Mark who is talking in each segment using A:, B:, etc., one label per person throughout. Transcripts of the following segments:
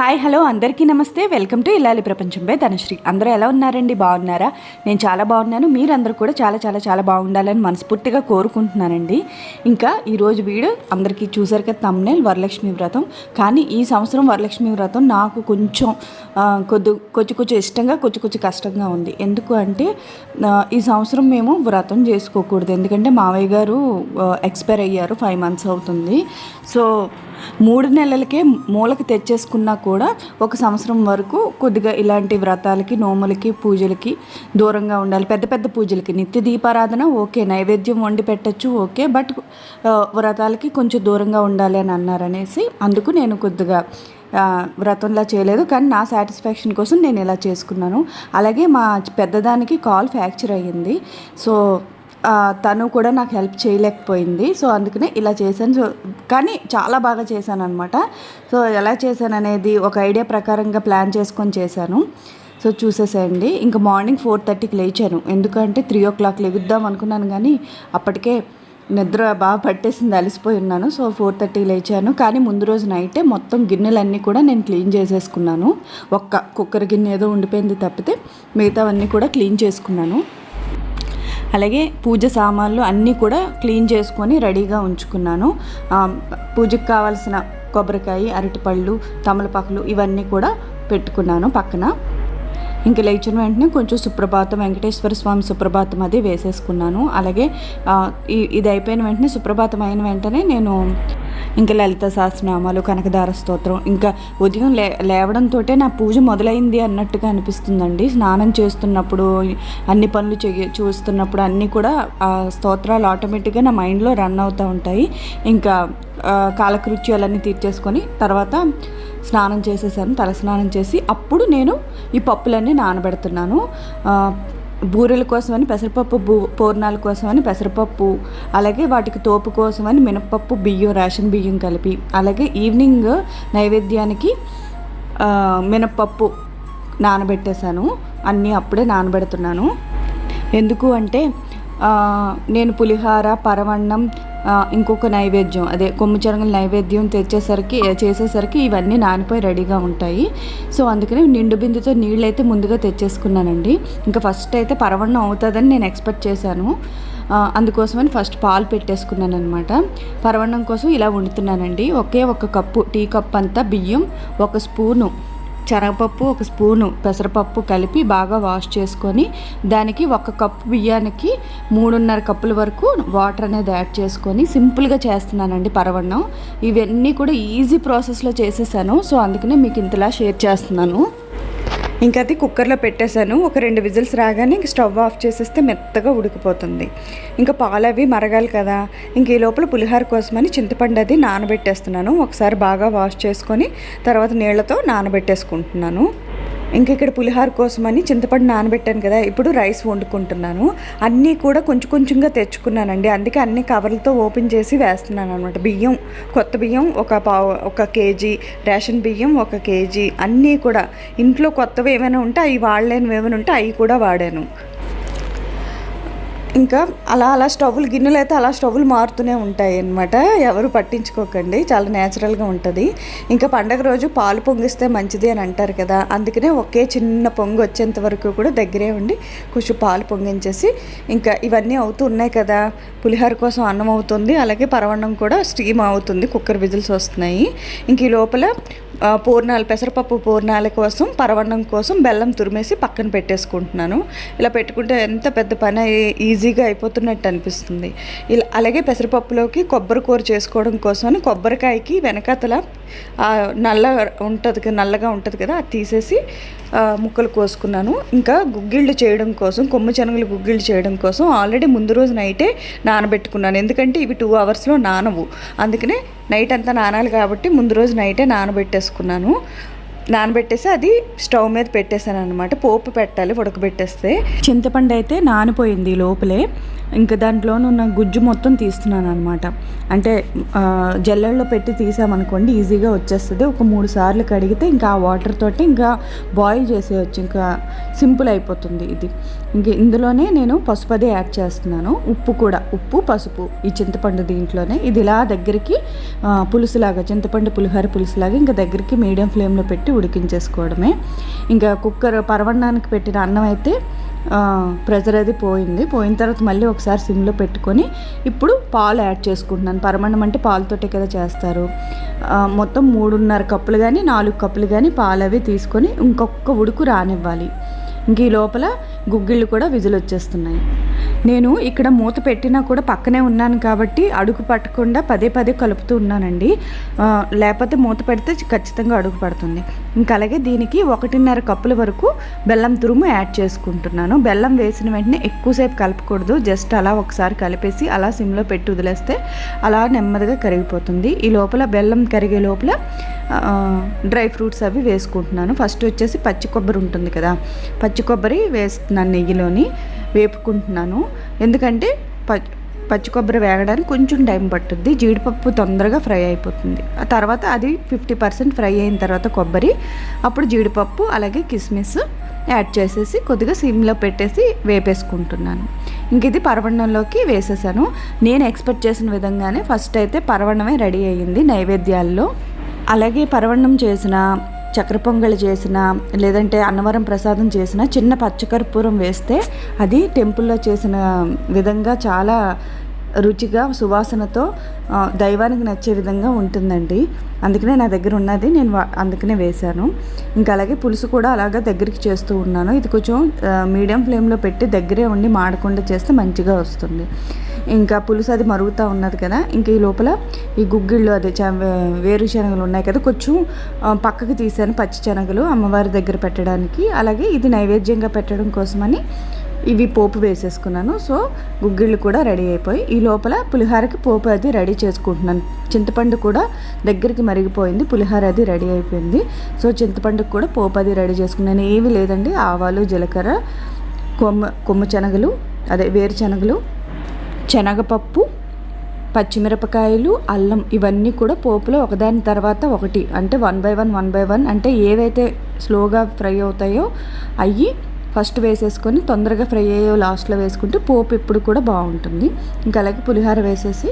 A: Hi hello అందరికీ నమస్తే. Welcome to ఇల్లాలి ప్రపంచంపై ధనశ్రీ. అందరూ ఎలా ఉన్నారండి? బాగున్నారా? నేను చాలా బాగున్నాను. మీరందరూ కూడా చాలా చాలా చాలా బాగుండాలని మనస్ఫూర్తిగా కోరుకుంటున్నానండి. ఇంకా ఈరోజు వీడియో అందరికీ చూసారు కదా తమ్నేల్ వరలక్ష్మి వ్రతం. కానీ ఈ సంవత్సరం వరలక్ష్మి వ్రతం నాకు కొంచెం కొద్ది కొంచెం కొంచెం ఇష్టంగా కొంచెం కొంచెం కష్టంగా ఉంది. ఎందుకు అంటే ఈ సంవత్సరం మేము వ్రతం చేసుకోకూడదు. ఎందుకంటే మావయ్య గారు ఎక్స్పైర్ అయ్యారు ఫైవ్ మంత్స్ అవుతుంది. సో మూడు నెలలకే మూలకి తెచ్చేసుకున్నా కూడా ఒక సంవత్సరం వరకు కొద్దిగా ఇలాంటి వ్రతాలకి నోములకి పూజలకి దూరంగా ఉండాలి. పెద్ద పెద్ద పూజలకి. నిత్య దీపారాధన ఓకే నైవేద్యం వండి పెట్టచ్చు ఓకే బట్ వ్రతాలకి కొంచెం దూరంగా ఉండాలి అని అన్నారు అనేసి అందుకు నేను కొద్దిగా వ్రతంలా చేయలేదు. కానీ నా సాటిస్ఫాక్షన్ కోసం నేను ఇలా చేసుకున్నాను. అలాగే మా పెద్దదానికి కాల్ ఫ్రాక్చర్ అయ్యింది. సో తను కూడా నాకు హెల్ప్ చేయలేకపోయింది. సో అందుకనే ఇలా చేశాను. సో కానీ చాలా బాగా చేశాను అనమాట సో ఎలా చేశాను అనేది ఒక ఐడియా ప్రకారంగా ప్లాన్ చేసుకొని చేశాను. సో చూసేసేయండి. ఇంకా మార్నింగ్ ఫోర్ థర్టీకి లేచాను. ఎందుకంటే త్రీ ఓ క్లాక్ లెగుద్దాం అనుకున్నాను కానీ అప్పటికే నిద్ర బాగా పట్టేసింది అలసిపోయి ఉన్నాను. సో ఫోర్ థర్టీ లేచాను. కానీ ముందు రోజు నైటే మొత్తం గిన్నెలన్నీ కూడా నేను క్లీన్ చేసేసుకున్నాను. ఒక్క కుక్కర్ గిన్నె ఏదో ఉండిపోయింది తప్పితే మిగతావన్నీ కూడా క్లీన్ చేసుకున్నాను. అలాగే పూజ సామాన్లు అన్నీ కూడా క్లీన్ చేసుకొని రెడీగా ఉంచుకున్నాను. పూజకు కావాల్సిన కొబ్బరికాయ అరటిపళ్ళు తమలపాకులు ఇవన్నీ కూడా పెట్టుకున్నాను పక్కన. ఇంక లేచిన వెంటనే కొంచెం సుప్రభాతం వెంకటేశ్వర స్వామి సుప్రభాతం అది వేసేసుకున్నాను. అలాగే ఈ- ఇది అయిపోయిన వెంటనే సుప్రభాతం అయిన వెంటనే నేను ఇంకా లలిత సహస్రనామాలు కనకదార స్తోత్రం ఇంకా ఉదయం లే లేవడంతో నా పూజ మొదలైంది అన్నట్టుగా అనిపిస్తుందండి. స్నానం చేస్తున్నప్పుడు అన్ని పనులు చే చూస్తున్నప్పుడు అన్నీ కూడా ఆ స్తోత్రాలు ఆటోమేటిక్గా నా మైండ్లో రన్ అవుతూ ఉంటాయి. ఇంకా కాలకృత్యాలన్నీ తీర్చేసుకొని తర్వాత స్నానం చేసేసాను తల స్నానం చేసి అప్పుడు నేను ఈ పప్పులన్నీ నానబెడుతున్నాను. బూరెల కోసమని పెసరపప్పు బూ పూర్ణాల కోసమని పెసరపప్పు అలాగే వాటికి తోపు కోసమని మినపప్పు బియ్యం రేషన్ బియ్యం కలిపి అలాగే ఈవినింగ్ నైవేద్యానికి మినప్పప్పు మినపప్పు నానబెట్టేశాను. అన్నీ అప్పుడే నానబెడుతున్నాను. ఎందుకు అంటే నేను పులిహార పరవన్నం ఇంకొక నైవేద్యం. అదే కొమ్ము చెరంగల నైవేద్యం తెచ్చేసరికి చేసేసరికి ఇవన్నీ నానిపోయి రెడీగా ఉంటాయి. సో అందుకని నిండు బిందుతో నీళ్ళు అయితే ముందుగా తెచ్చేసుకున్నానండి. ఇంకా ఫస్ట్ అయితే పరవణం అవుతుందని నేను ఎక్స్పెక్ట్ చేశాను. అందుకోసమని ఫస్ట్ పాలు పెట్టేసుకున్నాను అనమాట పరవణం కోసం ఇలా వండుతున్నానండి. ఒకే ఒక కప్పు టీ కప్ అంతా బియ్యం ఒక స్పూను శనగపప్పు ఒక స్పూను పెసరపప్పు కలిపి బాగా వాష్ చేసుకొని దానికి ఒక కప్పు బియ్యానికి మూడున్నర కప్పుల వరకు వాటర్ అనేది యాడ్ చేసుకొని సింపుల్గా చేస్తున్నానండి పరవన్నం. ఇవన్నీ కూడా ఈజీ ప్రాసెస్లో చేసేసాను. సో అందుకనే మీకు ఇంతలా షేర్ చేస్తున్నాను. ఇంకా అది కుక్కర్లో పెట్టేశాను. ఒక రెండు విజిల్స్ రాగానే ఇంక స్టవ్ ఆఫ్ చేసేస్తే మెత్తగా ఉడికిపోతుంది. ఇంకా పాలు అవి మరగాలి కదా. ఇంక ఈ లోపల పులిహోర కోసమని చింతపండు అది నానబెట్టేస్తున్నాను. ఒకసారి బాగా వాష్ చేసుకొని తర్వాత నీళ్ళతో నానబెట్టేసుకుంటున్నాను. ఇంక ఇక్కడ పులిహోర కోసమని చింతపండు నానబెట్టాను కదా ఇప్పుడు రైస్ వండుకుంటున్నాను. అన్నీ కూడా కొంచెం కొంచెంగా తెచ్చుకున్నానండి. అందుకే అన్ని కవర్లతో ఓపెన్ చేసి వేస్తున్నాను అనమాట బియ్యం కొత్త బియ్యం ఒక పావు ఒక కేజీ రేషన్ బియ్యం ఒక కేజీ అన్నీ కూడా. ఇంట్లో కొత్తవి ఏమైనా ఉంటే అవి వాడలేనివి ఏమైనా ఉంటే అవి కూడా వాడాను. ఇంకా అలా అలా స్టవ్లు గిన్నెలు అయితే అలా స్టవ్లు మారుతూనే ఉంటాయి అన్నమాట. ఎవరు పట్టించుకోకండి. చాలా న్యాచురల్గా ఉంటుంది. ఇంకా పండగ రోజు పాలు పొంగిస్తే మంచిది అని అంటారు కదా. అందుకనే ఒకే చిన్న పొంగు వచ్చేంత వరకు కూడా దగ్గరే ఉండి కొంచెం పాలు పొంగించేసి ఇంకా ఇవన్నీ అవుతూ ఉన్నాయి కదా. పులిహోర కోసం అన్నం అవుతుంది. అలాగే పరవన్నం కూడా స్టీమ్ అవుతుంది. కుక్కర్ విజిల్స్ వస్తున్నాయి. ఇంక ఈ లోపల పూర్ణాలు పెసరపప్పు పూర్ణాల కోసం పరవన్నం కోసం బెల్లం తురిమేసి పక్కన పెట్టేసుకుంటున్నాను. ఇలా పెట్టుకుంటే ఎంత పెద్ద పని ఈజీగా అయిపోతున్నట్టు అనిపిస్తుంది. ఇలా అలాగే పెసరపప్పులోకి కొబ్బరి కూర చేసుకోవడం కోసమని కొబ్బరికాయకి వెనకాతల నల్ల ఉంటుంది కదా నల్లగా ఉంటుంది కదా అది తీసేసి ముక్కలు కోసుకున్నాను. ఇంకా గుగ్గిళ్ళు చేయడం కోసం కొమ్ము శనగలు గుగ్గిళ్ళు చేయడం కోసం ఆల్రెడీ ముందు రోజు నైటే నానబెట్టుకున్నాను. ఎందుకంటే ఇవి టూ అవర్స్లో నానవు. అందుకనే నైట్ అంతా నానాలి కాబట్టి ముందు రోజు నైటే నానబెట్టేసుకున్నాను. నానబెట్టేసి అది స్టవ్ మీద పెట్టేశాను అనమాట పోపు పెట్టాలి ఉడకబెట్టేస్తే. చింతపండు అయితే నానిపోయింది లోపలే. ఇంకా దాంట్లోనున్న గుజ్జు మొత్తం తీస్తున్నాను అనమాట అంటే ఆ, జల్లెడలో పెట్టి తీసామనుకోండి ఈజీగా వచ్చేస్తుంది. ఒక మూడు సార్లు కడిగితే ఇంకా ఆ వాటర్ తోటి ఇంకా బాయిల్ చేసేయచ్చు. ఇంకా సింపుల్ అయిపోతుంది ఇది. ఇంక ఇందులోనే నేను పసుపు అదే యాడ్ చేస్తున్నాను. ఉప్పు కూడా. ఉప్పు పసుపు ఈ చింతపండు దీంట్లోనే. ఇది ఇలా దగ్గరికి పులుసులాగా చింతపండు పులిహోర పులుసులాగా ఇంకా దగ్గరికి మీడియం ఫ్లేమ్లో పెట్టి ఉడికించేసుకోవడమే. ఇంకా కుక్కర్ పరవన్నానికి పెట్టిన అన్నం అయితే ప్రెజర్ అది పోయింది. పోయిన తర్వాత మళ్ళీ ఒకసారి సిమ్లో పెట్టుకొని ఇప్పుడు పాలు యాడ్ చేసుకుంటున్నాను. పరమాన్నం అంటే పాలతోటే కదా చేస్తారు. మొత్తం మూడున్నర కప్పులు కానీ నాలుగు కప్పులు కానీ పాలు అవి తీసుకొని ఇంకొక ఉడుకు రానివ్వాలి. ఇంక ఈ లోపల గుగ్గిళ్ళు కూడా విజులు వచ్చేస్తున్నాయి నేను ఇక్కడ మూత పెట్టినా కూడా పక్కనే ఉన్నాను కాబట్టి అడుగు పట్టకుండా పదే పదే కలుపుతూ ఉన్నానండి. లేకపోతే మూత పెడితే ఖచ్చితంగా అడుగు పడుతుంది. ఇంకా అలాగే దీనికి ఒకటిన్నర కప్పుల వరకు బెల్లం తురుము యాడ్ చేసుకుంటున్నాను. బెల్లం వేసిన వెంటనే ఎక్కువసేపు కలపకూడదు. జస్ట్ అలా ఒకసారి కలిపేసి అలా సిమ్లో పెట్టి వదిలేస్తే అలా నెమ్మదిగా కరిగిపోతుంది. ఈ లోపల బెల్లం కరిగే లోపల డ్రై ఫ్రూట్స్ అవి వేసుకుంటున్నాను. ఫస్ట్ వచ్చేసి పచ్చి కొబ్బరి ఉంటుంది కదా పచ్చి కొబ్బరి వేస్తున్నాను నెయ్యిలోని. వేపుకుంటున్నాను. ఎందుకంటే పచ్చి కొబ్బరి వేగడానికి కొంచెం టైం పట్టుద్ది. జీడిపప్పు తొందరగా ఫ్రై అయిపోతుంది. ఆ తర్వాత అది ఫిఫ్టీ పర్సెంట్ ఫ్రై అయిన తర్వాత కొబ్బరి అప్పుడు జీడిపప్పు అలాగే కిస్మిస్ యాడ్ చేసేసి కొద్దిగా సిమ్లో పెట్టేసి వేపేసుకుంటున్నాను. ఇంక ఇది పరవణంలోకి వేసేసాను. నేను ఎక్స్పెక్ట్ చేసిన విధంగానే ఫస్ట్ అయితే పరవణమే రెడీ అయ్యింది నైవేద్యాల్లో. అలాగే పరవణం చేసిన చక్కెర పొంగల్ చేసిన లేదంటే అన్నవరం ప్రసాదం చేసిన చిన్న పచ్చకర్పూరం వేస్తే అది టెంపుల్లో చేసిన విధంగా చాలా రుచిగా సువాసనతో దైవానికి నచ్చే విధంగా ఉంటుందండి. అందుకనే నా దగ్గర ఉన్నది నేను వా- అందుకనే వేశాను. ఇంకా అలాగే పులుసు కూడా అలాగా దగ్గరికి చేస్తూ ఉన్నాను. ఇది కొంచెం మీడియం ఫ్లేమ్లో పెట్టి దగ్గరే ఉండి మాడకుండా చేస్తే మంచిగా వస్తుంది. ఇంకా పులుసు అది మరుగుతూ ఉన్నది కదా. ఇంకా ఈ లోపల ఈ గుగ్గిళ్ళు అదే చ- వేరుశనగలు ఉన్నాయి కదా. కొంచెం పక్కకి తీసాను పచ్చి శనగలు అమ్మవారి దగ్గర పెట్టడానికి. అలాగే ఇది నైవేద్యంగా పెట్టడం కోసమని ఇవి పోపు వేసేసుకున్నాను. సో గుగ్గిళ్ళు కూడా రెడీ అయిపోయి ఈ లోపల పులిహోరకి పోపు అది రెడీ చేసుకుంటున్నాను. చింతపండు కూడా దగ్గరికి మరిగిపోయింది పులిహోర అది రెడీ అయిపోయింది. సో చింతపండుకి కూడా పోపు అది రెడీ చేసుకున్నాను. ఏవి లేదండి ఆవాలు జీలకర్ర కొమ్మ కొమ్ము శనగలు అదే వేరుశనగలు శనగపప్పు పచ్చిమిరపకాయలు అల్లం ఇవన్నీ కూడా పోపులో ఒకదాని తర్వాత ఒకటి. అంటే one by one one by one అంటే ఏవైతే స్లోగా ఫ్రై అవుతాయో అవి ఫస్ట్ వేసేసుకొని తొందరగా ఫ్రై అయ్యో లాస్ట్లో వేసుకుంటే పోపు ఇప్పుడు కూడా బాగుంటుంది. ఇంకా అలాగే పులిహోర వేసేసి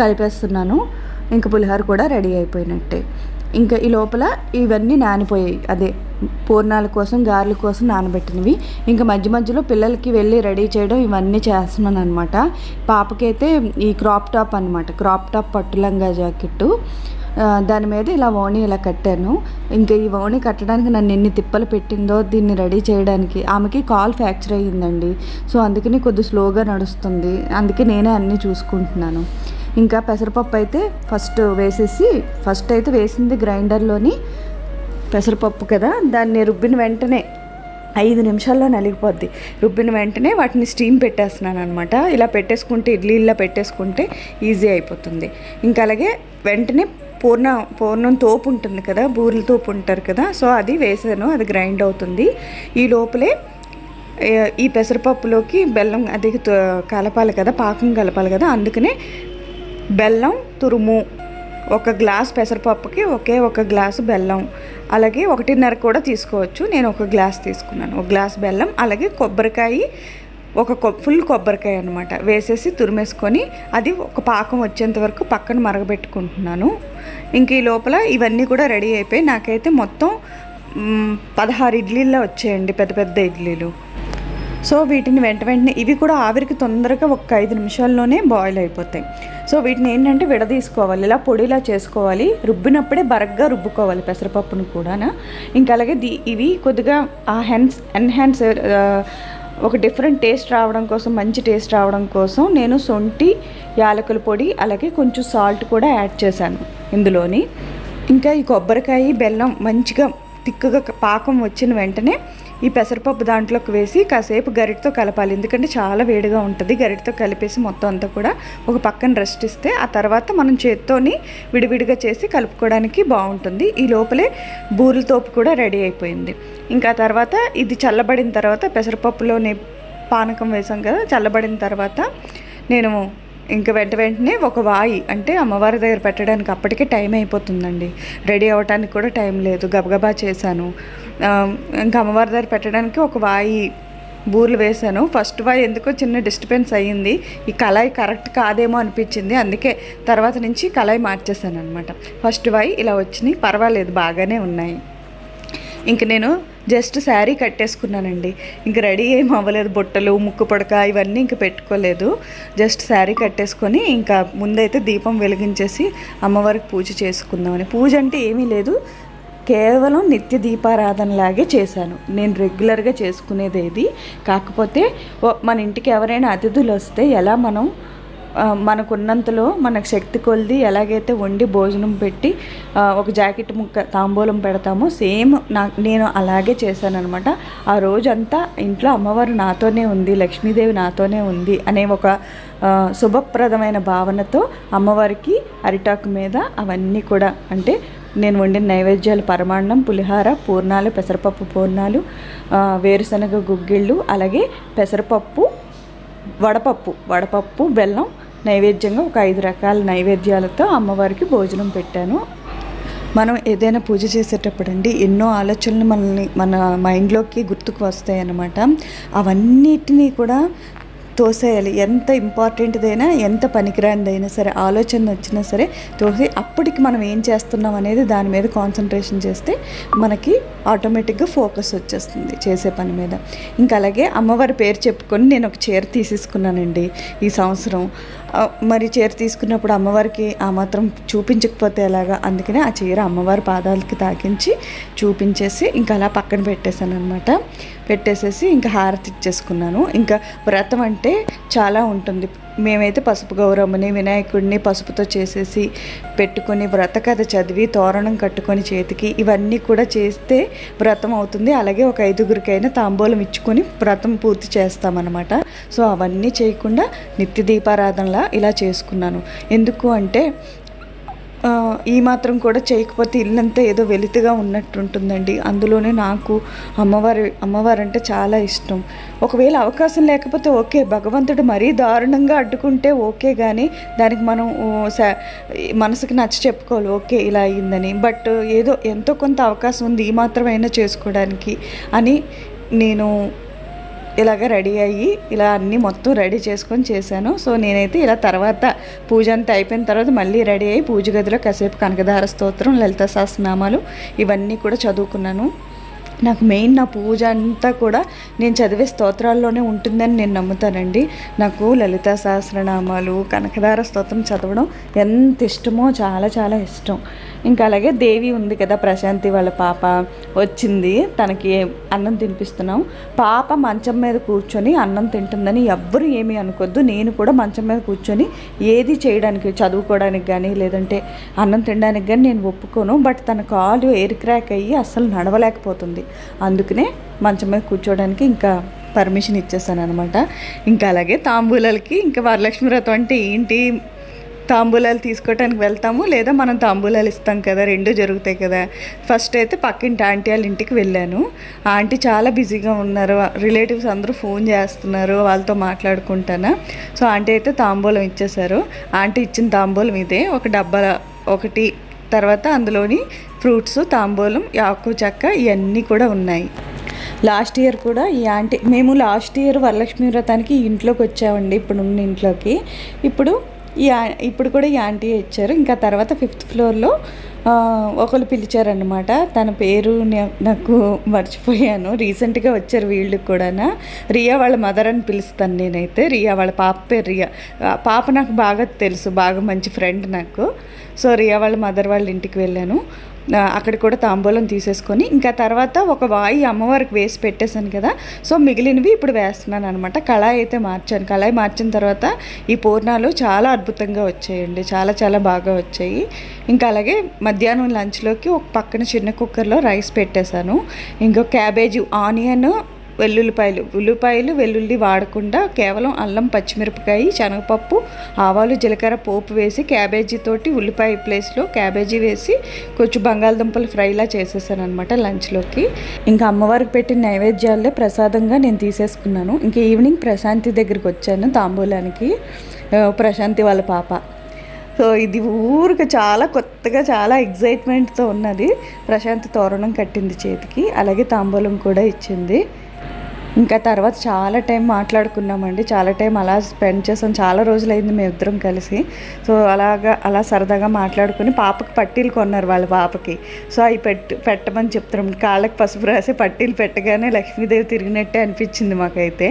A: కలిపేస్తున్నాను. ఇంకా పులిహోర కూడా రెడీ అయిపోయినట్టే. ఇంకా ఈ లోపల ఇవన్నీ నానిపోయాయి. అదే పూర్ణాల కోసం గారెల కోసం నానబెట్టినవి. ఇంకా మధ్య మధ్యలో పిల్లలకి వెళ్ళి రెడీ చేయడం ఇవన్నీ చేస్తున్నాను అనమాట పాపకైతే ఈ క్రాప్ టాప్ అనమాట క్రాప్ టాప్ పట్టులంగా జాకెట్టు. దాని మీద ఇలా ఓణి ఇలా కట్టాను. ఇంకా ఈ ఓణి కట్టడానికి నన్ను ఎన్ని తిప్పలు పెట్టిందో దీన్ని రెడీ చేయడానికి. ఆమెకి కాల్ ఫ్రాక్చర్ అయ్యిందండి. సో అందుకని కొద్ది స్లోగా నడుస్తుంది. అందుకే నేనే అన్నీ చూసుకుంటున్నాను. ఇంకా పెసరపప్పు అయితే ఫస్ట్ వేసేసి ఫస్ట్ అయితే వేసింది గ్రైండర్లోని పెసరపప్పు కదా దాన్ని రుబ్బిన వెంటనే ఐదు నిమిషాల్లో నలిగిపోద్ది. రుబ్బిన వెంటనే వాటిని స్టీమ్ పెట్టేస్తున్నాను అనమాట ఇలా పెట్టేసుకుంటే ఇడ్లీ ఇలా పెట్టేసుకుంటే ఈజీ అయిపోతుంది. ఇంకా అలాగే వెంటనే పూర్ణ పూర్ణం తోపు ఉంటుంది కదా బూరెల తోపు ఉంటారు కదా సో అది వేసాను అది గ్రైండ్ అవుతుంది. ఈ లోపలే ఈ పెసరపప్పులోకి బెల్లం అది కలపాలి కదా పాకం కలపాలి కదా అందుకనే బెల్లం తురుము ఒక గ్లాస్ పెసరపప్పుకి ఒకే ఒక గ్లాసు బెల్లం అలాగే ఒకటిన్నర కూడా తీసుకోవచ్చు. నేను ఒక గ్లాస్ తీసుకున్నాను. ఒక గ్లాస్ బెల్లం అలాగే కొబ్బరికాయ ఒక కొ ఫుల్ కొబ్బరికాయ అనమాట వేసేసి తురిమేసుకొని అది ఒక పాకం వచ్చేంత వరకు పక్కన మరగబెట్టుకుంటున్నాను. ఇంక ఈ లోపల ఇవన్నీ కూడా రెడీ అయిపోయి నాకైతే మొత్తం పదహారు ఇడ్లీల్లో వచ్చేయండి పెద్ద పెద్ద ఇడ్లీలు. సో వీటిని వెంట వెంటనే ఇవి కూడా ఆవిరికి తొందరగా ఒక ఐదు నిమిషాల్లోనే బాయిల్ అయిపోతాయి. సో వీటిని ఏంటంటే విడదీసుకోవాలి. ఇలా పొడిలా చేసుకోవాలి. రుబ్బినప్పుడే బరగ్గా రుబ్బుకోవాలి పెసరపప్పును కూడా ఇంకా అలాగే దీ ఇవి కొద్దిగా ఆ హెన్స్ ఎన్హాన్స్ ఒక డిఫరెంట్ టేస్ట్ రావడం కోసం మంచి టేస్ట్ రావడం కోసం నేను సొంటి యాలకుల పొడి అలాగే కొంచెం సాల్ట్ కూడా యాడ్ చేశాను ఇందులోని. ఇంకా ఈ కొబ్బరికాయ బెల్లం మంచిగా తిక్కుగా పాకం వచ్చిన వెంటనే ఈ పెసరపప్పు దాంట్లోకి వేసి కాసేపు గరిటతో కలపాలి. ఎందుకంటే చాలా వేడిగా ఉంటుంది. గరిటతో కలిపేసి మొత్తం అంతా కూడా ఒక పక్కన రెస్ట్ ఇస్తే ఆ తర్వాత మనం చేత్తోని విడివిడిగా చేసి కలుపుకోవడానికి బాగుంటుంది. ఈ లోపలే బూరెల తోపు కూడా రెడీ అయిపోయింది. ఇంకా తర్వాత ఇది చల్లబడిన తర్వాత పెసరపప్పులోని పానకం వేసాం కదా చల్లబడిన తర్వాత నేను ఇంకా వెంట వెంటనే ఒక వాయి అంటే అమ్మవారి దగ్గర పెట్టడానికి అప్పటికే టైం అయిపోతుందండి. రెడీ అవ్వడానికి కూడా టైం లేదు. గబగబా చేశాను. ఇంకా అమ్మవారి దగ్గర పెట్టడానికి ఒక వాయి బూర్లు వేశాను. ఫస్ట్ వాయి ఎందుకో చిన్న డిస్టర్బెన్స్ అయ్యింది. ఈ కళాయి కరెక్ట్ కాదేమో అనిపించింది. అందుకే తర్వాత నుంచి కళాయి మార్చేసాను అనమాట ఫస్ట్ వాయి ఇలా వచ్చినాయి. పర్వాలేదు బాగానే ఉన్నాయి. ఇంక నేను జస్ట్ శారీ కట్టేసుకున్నానండి. ఇంక రెడీ ఏం అవ్వలేదు. బుట్టలు ముక్కు పొడక ఇవన్నీ ఇంక పెట్టుకోలేదు. జస్ట్ శారీ కట్టేసుకొని ఇంకా ముందైతే దీపం వెలిగించేసి అమ్మవారికి పూజ చేసుకుందామని. పూజ అంటే ఏమీ లేదు. కేవలం నిత్య దీపారాధనలాగే చేశాను. నేను రెగ్యులర్గా చేసుకునేది ఇది కాకపోతే మన ఇంటికి ఎవరైనా అతిథులు వస్తే ఎలా మనం మనకున్నంతలో మనకు శక్తి కొలిది ఎలాగైతే వండి భోజనం పెట్టి ఒక జాకెట్ ముక్క తాంబూలం పెడతామో సేమ్ నా నేను అలాగే చేశాననమాట ఆ రోజంతా ఇంట్లో అమ్మవారు నాతోనే ఉంది లక్ష్మీదేవి నాతోనే ఉంది అనే ఒక శుభప్రదమైన భావనతో అమ్మవారికి అరిటాకు మీద అవన్నీ కూడా అంటే నేను వండిన నైవేద్యాలు పరమాన్నం పులిహార పూర్ణాలు పెసరపప్పు పూర్ణాలు వేరుశనగ గుగ్గిళ్ళు అలాగే పెసరపప్పు వడపప్పు వడపప్పు బెల్లం నైవేద్యంగా ఒక ఐదు రకాల నైవేద్యాలతో అమ్మవారికి భోజనం పెట్టాను. మనం ఏదైనా పూజ చేసేటప్పుడు అండి ఎన్నో ఆలోచనలు మనల్ని మన మైండ్లోకి గుర్తుకు వస్తాయి అన్నమాట అవన్నిటినీ కూడా తోసేయాలి ఎంత ఇంపార్టెంట్దైనా ఎంత పనికిరానిదైనా సరే ఆలోచన వచ్చినా సరే తోసి అప్పటికి మనం ఏం చేస్తున్నాం అనేది దాని మీద కాన్సన్ట్రేషన్ చేస్తే మనకి ఆటోమేటిక్గా ఫోకస్ వచ్చేస్తుంది చేసే పని మీద. ఇంకా అలాగే అమ్మవారి పేరు చెప్పుకొని నేను ఒక చీర తీసేసుకున్నానండి. ఈ సంవత్సరం మరి చీర తీసుకున్నప్పుడు అమ్మవారికి ఆ మాత్రం చూపించకపోతే ఎలాగా? అందుకనే ఆ చీర అమ్మవారి పాదాలకి తాకించి చూపించేసి ఇంకా అలా పక్కన పెట్టేశాను అనమాట పెట్టేసేసి ఇంకా హారతి ఇచ్చేసుకున్నాను. ఇంకా వ్రతం అంటే చాలా ఉంటుంది. మేమైతే పసుపు గౌరమ్మని వినాయకుడిని పసుపుతో చేసేసి పెట్టుకొని వ్రత కథ చదివి తోరణం కట్టుకొని చేతికి ఇవన్నీ కూడా చేస్తే వ్రతం అవుతుంది. అలాగే ఒక ఐదుగురికైనా తాంబూలం ఇచ్చుకొని వ్రతం పూర్తి చేస్తామన్నమాట. సో అవన్నీ చేయకుండా నిత్య దీపారాధనలా ఇలా చేసుకున్నాను. ఎందుకు అంటే ఈ మాత్రం కూడా చేయకపోతే ఇల్లంతా ఏదో వెలితిగా ఉన్నట్టుంటుందండి. అందులోనే నాకు అమ్మవారి అమ్మవారు అంటే చాలా ఇష్టం. ఒకవేళ అవకాశం లేకపోతే ఓకే భగవంతుడు మరీ దారుణంగా అడ్డుకుంటే ఓకే కానీ దానికి మనం మనసుకి నచ్చ చెప్పుకోవాలి ఓకే ఇలా అయ్యిందని. బట్ ఏదో ఎంతో కొంత అవకాశం ఉంది ఈ మాత్రమైనా చేసుకోవడానికి అని నేను ఇలాగ రెడీ అయ్యి ఇలా అన్నీ మొత్తం రెడీ చేసుకొని చేశాను. సో నేనైతే ఇలా తర్వాత పూజ అంతా అయిపోయిన తర్వాత మళ్ళీ రెడీ అయ్యి పూజ గదిలో కాసేపు కనకధార స్తోత్రం లలిత సహస్రనామాలు ఇవన్నీ కూడా చదువుకున్నాను. నాకు మెయిన్ నా పూజ అంతా కూడా నేను చదివే స్తోత్రాల్లోనే ఉంటుందని నేను నమ్ముతానండి. నాకు లలిత సహస్రనామాలు కనకధార స్తోత్రం చదవడం ఎంత ఇష్టమో చాలా చాలా ఇష్టం. ఇంకా అలాగే దేవి ఉంది కదా ప్రశాంతి వాళ్ళ పాప వచ్చింది. తనకి అన్నం తినిపిస్తున్నాం. పాప మంచం మీద కూర్చొని అన్నం తింటుందని ఎవ్వరు ఏమీ అనుకోద్దు. నేను కూడా మంచం మీద కూర్చొని ఏది చేయడానికి చదువుకోవడానికి కానీ లేదంటే అన్నం తినడానికి కానీ నేను ఒప్పుకోను. బట్ తన కాలు ఎయిర్ క్రాక్ అయ్యి అస్సలు నడవలేకపోతుంది. అందుకనే మంచం మీద కూర్చోవడానికి ఇంకా పర్మిషన్ ఇచ్చేసాను అనమాట ఇంకా అలాగే తాంబూలాలకి ఇంకా వరలక్ష్మి వ్రతం అంటే ఏంటి? తాంబూలాలు తీసుకోవడానికి వెళ్తాము లేదా మనం తాంబూలాలు ఇస్తాం కదా రెండు జరుగుతాయి కదా. ఫస్ట్ అయితే పక్కింటి ఆంటీ వాళ్ళ ఇంటికి వెళ్ళాను. ఆంటీ చాలా బిజీగా ఉన్నారు రిలేటివ్స్ అందరూ ఫోన్ చేస్తున్నారు వాళ్ళతో మాట్లాడుకుంటానా. సో ఆంటీ అయితే తాంబూలం ఇచ్చేశారు. ఆంటీ ఇచ్చిన తాంబూలం ఇదే ఒక డబ్బా ఒకటి తర్వాత అందులోని ఫ్రూట్స్ తాంబూలం ఆకు చెక్క ఇవన్నీ కూడా ఉన్నాయి. లాస్ట్ ఇయర్ కూడా ఈ ఆంటీ మేము లాస్ట్ ఇయర్ వరలక్ష్మి వ్రతానికి ఇంట్లోకి వచ్చామండి ఇప్పుడు ఉన్న ఇంట్లోకి. ఇప్పుడు ఈ ఇప్పుడు కూడా ఈ ఆంటీ ఇచ్చారు. ఇంకా తర్వాత ఫిఫ్త్ ఫ్లోర్లో ఒకరు పిలిచారనమాట తన పేరు నాకు మర్చిపోయాను. రీసెంట్గా వచ్చారు వీళ్ళు కూడా రియా వాళ్ళ మదర్ అని పిలుస్తాను నేనైతే. రియా వాళ్ళ పాప పేరు రియా. పాప నాకు బాగా తెలుసు. బాగా మంచి ఫ్రెండ్ నాకు. సో రియా వాళ్ళ మదర్ వాళ్ళ ఇంటికి వెళ్ళాను. అక్కడ కూడా తాంబూలం తీసేసుకొని ఇంకా తర్వాత ఒక వాయి అమ్మవారికి వేసి పెట్టేశాను కదా. సో మిగిలినవి ఇప్పుడు వేస్తున్నాను అనమాట కళాయి అయితే మార్చాను. కళాయి మార్చిన తర్వాత ఈ పూర్ణాలు చాలా అద్భుతంగా వచ్చాయండి. చాలా చాలా బాగా వచ్చాయి. ఇంకా అలాగే మధ్యాహ్నం లంచ్లోకి ఒక పక్కన చిన్న కుక్కర్లో రైస్ పెట్టేశాను. ఇంకో క్యాబేజీ ఆనియన్ వెల్లుల్లిపాయలు. ఉల్లిపాయలు వెల్లుల్లి వాడకుండా కేవలం అల్లం పచ్చిమిరపకాయ శనగపప్పు ఆవాలు జీలకర్ర పోపు వేసి క్యాబేజీ తోటి ఉల్లిపాయ ప్లేస్లో క్యాబేజీ వేసి కొంచెం బంగాళదుంపలు ఫ్రైలా చేసేసాను అనమాట లంచ్లోకి. ఇంకా అమ్మవారికి పెట్టిన నైవేద్యాలే ప్రసాదంగా నేను తీసేసుకున్నాను. ఇంకా ఈవినింగ్ ప్రశాంతి దగ్గరికి వచ్చాను తాంబూలానికి. ప్రశాంతి వాళ్ళ పాప. సో ఇది ఊరికి చాలా కొత్తగా చాలా ఎగ్జైట్మెంట్తో ఉన్నది. ప్రశాంత్ తోరణం కట్టింది చేతికి. అలాగే తాంబూలం కూడా ఇచ్చింది. ఇంకా తర్వాత చాలా టైం మాట్లాడుకున్నామండి. చాలా టైం అలా స్పెండ్ చేసాం. చాలా రోజులైంది మేము ఇద్దరం కలిసి. సో అలాగా అలా సరదాగా మాట్లాడుకుని పాపకి పట్టీలు కొన్నారు వాళ్ళ పాపకి. సో అవి పెట్టి పెట్టమని చెప్తున్నాం. కాళ్ళకి పసుపు రాసి పట్టీలు పెట్టగానే లక్ష్మీదేవి తిరిగినట్టే అనిపించింది మాకైతే.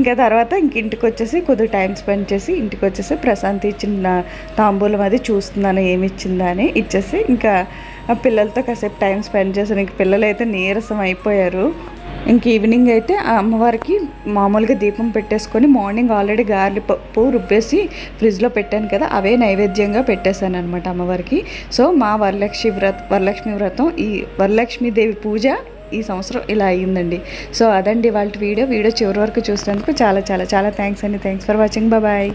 A: ఇంకా తర్వాత ఇంక ఇంటికి వచ్చేసి కొద్దిగా టైం స్పెండ్ చేసి ఇంటికి వచ్చేసి ప్రశాంతి ఇచ్చిన తాంబూలం అది చూస్తున్నాను ఏమి ఇచ్చిందా అని ఇచ్చేసి ఇంకా పిల్లలతో కాసేపు టైం స్పెండ్ చేశాను ఇంక పిల్లలు అయితే నీరసం అయిపోయారు. ఇంక ఈవినింగ్ అయితే ఆ అమ్మవారికి మామూలుగా దీపం పెట్టేసుకొని మార్నింగ్ ఆల్రెడీ గార్లి పప్పు రుబ్బేసి ఫ్రిడ్జ్లో పెట్టాను కదా అవే నైవేద్యంగా పెట్టేశాను అనమాట అమ్మవారికి. సో మా వరలక్ష్మి వ్రత వరలక్ష్మి వ్రతం ఈ వరలక్ష్మీదేవి పూజ ఈ సంవత్సరం ఇలా అయ్యిందండి. సో అదండి వాళ్ళ వీడియో. వీడియో చివరి వరకు చూసినందుకు చాలా చాలా చాలా థ్యాంక్స్ అండి. Thanks for watching. బాయ్.